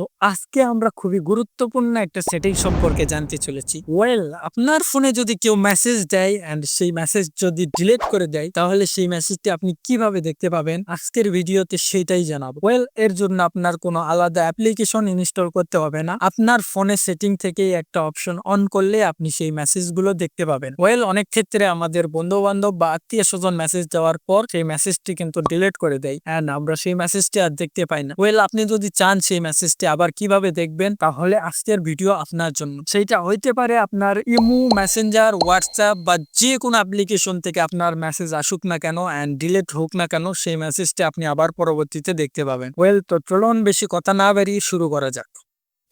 তো আজকে আমরা খুবই গুরুত্বপূর্ণ একটা সেটিং সম্পর্কে জানতে চলেছি। ওয়েল আপনার ফোনে যদি কেউ মেসেজ দেয় অ্যান্ড সেই মেসেজ যদি ডিলিট করে দেয়, তাহলে সেই মেসেজটি আপনি কীভাবে দেখতে পাবেন? আজকের ভিডিওতে সেটাই জানাব। ওয়েল এর জন্য আপনার কোনো আলাদা অ্যাপ্লিকেশন ইনস্টল করতে হবে না। আপনার ফোনে সেটিং থেকেই একটা অপশন অন করলে আপনি সেই মেসেজগুলো দেখতে পাবেন। ওয়েল অনেক ক্ষেত্রে আমাদের বন্ধু বান্ধব বা আত্মীয় স্বজন মেসেজ দেওয়ার পর সেই মেসেজটি কিন্তু ডিলিট করে দেয়। অ্যান্ড আমরা সেই মেসেজটি আর দেখতে পাই না। ওয়েল আপনি যদি চান সেই মেসেজটি আবার কীভাবে দেখবেন? তাহলে আজকের ভিডিও আপনার জন্য। সেইটা হইতে পারে আপনার ইমো, মেসেঞ্জার, হোয়াটসঅ্যাপ বা যে কোনো অ্যাপ্লিকেশন থেকে আপনার মেসেজ আসুক না কেন অ্যান্ড ডিলিট হোক না কেন, সেই মেসেজটা আপনি আবার পরবর্তীতে দেখতে পাবেন। ওয়েল তো চলুন বেশি কথা না বেরিয়ে শুরু করা যাক।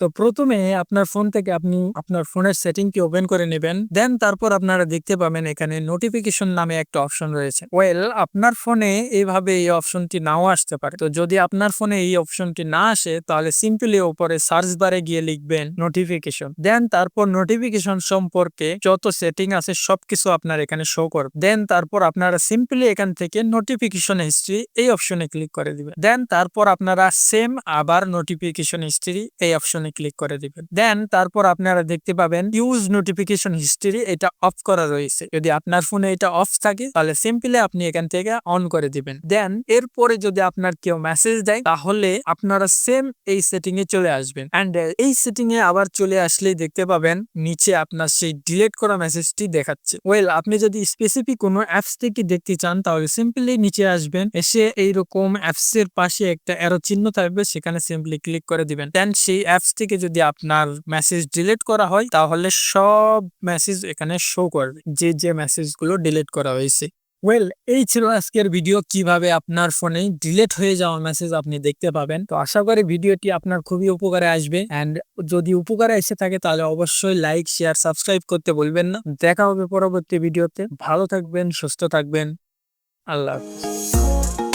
তো প্রথমে আপনার ফোন থেকে আপনি আপনার ফোনের সেটিংটি ওপেন করে নেবেন। দেন তারপর আপনারা দেখতে পাবেন এখানে নোটিফিকেশন নামে একটা অপশন রয়েছে। ওয়েল, আপনার ফোনে এইভাবে এই অপশনটি নাও আসতে পারে। তো যদি আপনার ফোনে এই অপশনটি না আসে, তাহলে সিম্পলি ওপরে সার্চ বারে গিয়ে লিখবেন নোটিফিকেশন দেন তারপর নোটিফিকেশন সম্পর্কে যত সেটিং আছে, সবকিছু আপনার এখানে শো করবে। দেন তারপর আপনারা সিম্পলি এখান থেকে নোটিফিকেশন হিস্ট্রি এই অপশনে ক্লিক করে দিবেন। দেন তারপর আপনারা সেম আবার নোটিফিকেশন হিস্ট্রি এই অপশনে ক্লিক করে দিবেন। দেন তারপর আপনারা দেখতে পাবেন ইউজ নোটিফিকেশন হিস্ট্রি এটা অফ করা রয়েছে। যদি আপনার ফোনে এটা অফ থাকে, তাহলে সিম্পলি আপনি এখান থেকে অন করে দিবেন। দেন এরপরে যদি আপনার কেউ মেসেজ দেয়, তাহলে আপনারা সেম এই সেটিং এ চলে আসবেন। অ্যান্ড এই সেটিং এ আবার চলে আসলেই দেখতে পাবেন, নিচে আপনার সেই ডিলিট করা মেসেজটি দেখাচ্ছে। ওয়েল আপনি যদি স্পেসিফিক কোনো অ্যাপস থেকে দেখতে চান, তাহলে সিম্পলি নিচে আসবেন, এসে এইরকম অ্যাপস এর পাশে একটা অ্যারো চিহ্ন থাকবে, সেখানে সিম্পলি ক্লিক করে দিবেন। দেন সেই অ্যাপস থেকে যদি আপনার মেসেজ ডিলিট করা হয়, তাহলে সব মেসেজ এখানে শো করবে, যে যে মেসেজগুলো ডিলিট করা হয়েছে। ওয়েল এই ছিল আজকের ভিডিও কীভাবে আপনার ফোনে ডিলিট হয়ে যাওয়া মেসেজ আপনি দেখতে পাবেন। তো আশা করি ভিডিওটি আপনার খুবই উপকারে আসবে। অ্যান্ড যদি উপকারে এসে থাকে, তাহলে অবশ্যই লাইক শেয়ার সাবস্ক্রাইব করতে বলবেন না। দেখা হবে পরবর্তী ভিডিওতে ভালো থাকবেন, সুস্থ থাকবেন। আল্লাহ হাফিজ।